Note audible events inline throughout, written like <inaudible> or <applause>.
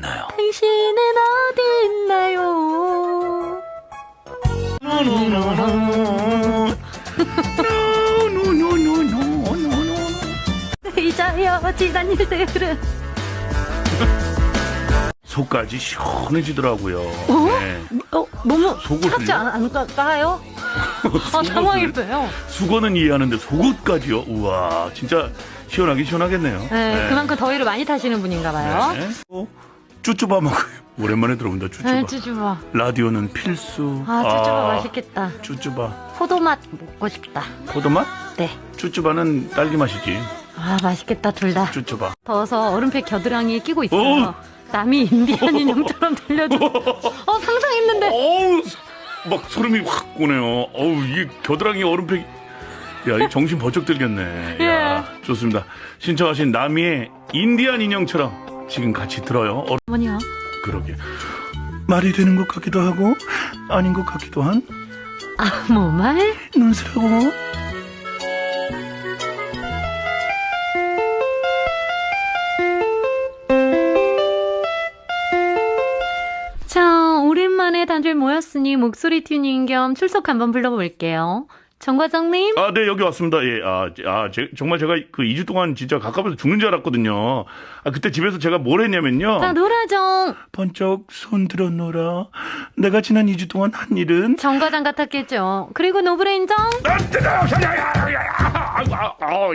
나요. 당신은 어디 있나요? 이자여 지난 일들은 속까지 시원해지더라고요. 어? 네. 어, 너무 속옷을요? 차지 않- 않을까요? 아 속옷을? 당황했어요. 수건은 이해하는데 속옷까지요? 우와, 진짜 시원하긴 시원하겠네요. 네, 그만큼 더위를 많이 타시는 분인가 봐요. 네. 어, 쭈쭈바 먹어요. 오랜만에 들어본다, 쭈쭈바. 네, 쭈쭈바. 라디오는 필수. 아, 쭈쭈바 맛있겠다. 쭈쭈바. 포도맛 먹고 싶다. 포도맛? 네. 쭈쭈바는 딸기 맛이지. 아, 맛있겠다, 둘 다. 쭈쭈바. 더워서 얼음팩 겨드랑이에 끼고 있어요. 오! 남이 인디안 인 형처럼 <laughs> 들려줘. <laughs> 어, 상상했는데. 어우, 막 소름이 확 오네요. 어우, 이 겨드랑이 얼음팩. 야, 이 정신 번쩍 들겠네. <laughs> 예. 야, 좋습니다. 신청하신 나미의 인디안 인형처럼 지금 같이 들어요. 어, 뭐냐? 그러게. 말이 되는 것 같기도 하고, 아닌 것 같기도 한 아무 말? 눈스라고. 자, 오랜만에 단줄 모였으니 목소리 튜닝 겸 출석 한번 불러볼게요. 정 과장님? 아, 네, 여기 왔습니다. 예, 아, 제- 아, 제- 정말 제가 그 2주 동안 진짜 가까워서 죽는 줄 알았거든요. 아, 그때 집에서 제가 뭘 했냐면요. 자, 노라정. 번쩍 손 들어 놓으라. 내가 지난 2주 동안 한 일은 정 과장 같았겠죠. 그리고 노브레인정. 아, 뜨거워! 야, 야, 야, 야, 야. 아이고, 아, 아,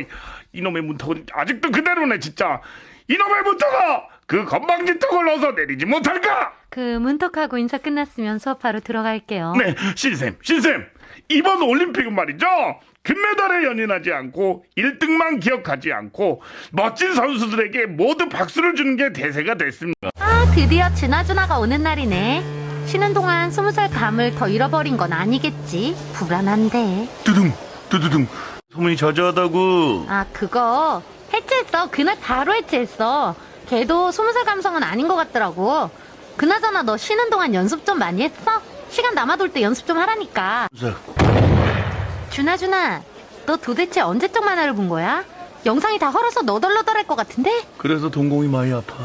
이놈의 문턱은 아직도 그대로네, 진짜. 이놈의 문턱아! 그 건방진 턱을 넣어서 내리지 못할까? 그 문턱하고 인사 끝났으면 수업 바로 들어갈게요. 네, 신쌤, 신쌤. 이번 올림픽은 말이죠. 금메달에 연연하지 않고 1등만 기억하지 않고 멋진 선수들에게 모두 박수를 주는 게 대세가 됐습니다. 아, 드디어 진아준아가 오는 날이네. 쉬는 동안 스무 살 감을 더 잃어버린 건 아니겠지. 불안한데. 두둥, 두두둥. 소문이 저저하다고. 아, 그거 해체했어. 그날 바로 해체했어. 걔도 스무 살 감성은 아닌 것 같더라고. 그나저나 너 쉬는 동안 연습 좀 많이 했어? 시간 남아돌 때 연습 좀 하라니까. 준아, 준아. 너 도대체 언제적 만화를 본 거야? 영상이 다 헐어서 너덜너덜할 것 같은데? 그래서 동공이 많이 아파.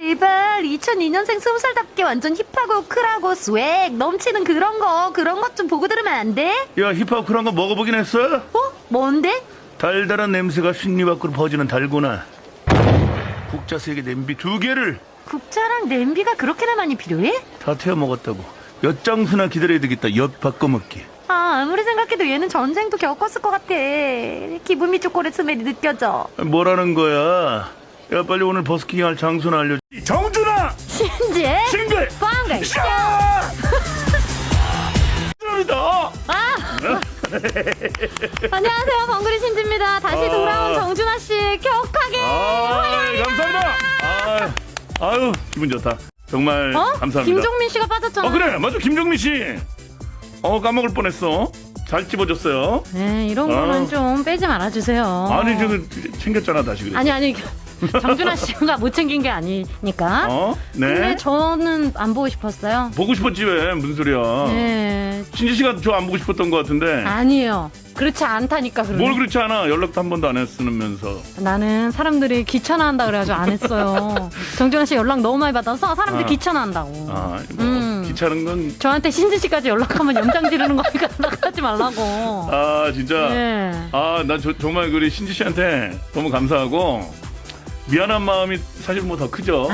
제발 2002년생 스무 살답게 완전 힙하고 쿨하고 스웩 넘치는 그런 거 그런 것 좀 보고 들으면 안 돼? 야, 힙합 그런 거 먹어보긴 했어? 어? 뭔데? 달달한 냄새가 쉰니 밖으로 퍼지는 달고나. 국자세계 냄비 두 개를 국자랑 냄비가 그렇게나 많이 필요해? 다 태워 먹었다고. 몇 장수나 기다려야 되겠다. 엿 바꿔 먹기. 아 아무리 생각해도 얘는 전쟁도 겪었을 것 같아 기분이 초콜릿 스멜이 느껴져 뭐라는 거야? 야, 빨리 오늘 버스킹 할 장소나 알려줘. 정준아! 신재 싱글! 빵가 샤! 감사합니다. <laughs> 안녕하세요 방구리 신지입니다 다시 아. 돌아온 정준하 씨 격하게 아, 감사합니다. 아, 아유, 기분 좋다. 정말 어? 감사합니다. 김종민 씨가 빠졌잖아 어, 그래. 맞아. 김정민 씨. 어, 까먹을 뻔했어. 잘 집어줬어요. 네 이런 거는 아. 좀 빼지 말아주세요 아니, 저거 챙겼잖아, 다시. 그래. 아니 아니 <laughs> 정준하 씨가 못 챙긴 게 아니니까 어? 네. 근데 저는 안 보고 싶었어요. 보고 싶었지, 왜? 무슨 소리야. 네. 신지 씨가 저 안 보고 싶었던 것 같은데. 아니에요. 그렇지 않다니까 그러네. 뭘 그렇지 않아. 연락도 한 번도 안 했으면서. 나는 사람들이 귀찮아한다 그래가지고 안 했어요. <laughs> 정준하 씨 연락 너무 많이 받아서 사람들이 아. 귀찮아한다고. 아, 뭐, 음. 귀찮은 건. 저한테 신지 씨까지 연락하면 염장 지르는 거니까 <laughs> 연락하지 말라고. 아, 진짜. 네. 아, 난 저- 정말 우리 신지 씨한테 너무 감사하고 미안한 마음이 사실 뭐 더 크죠.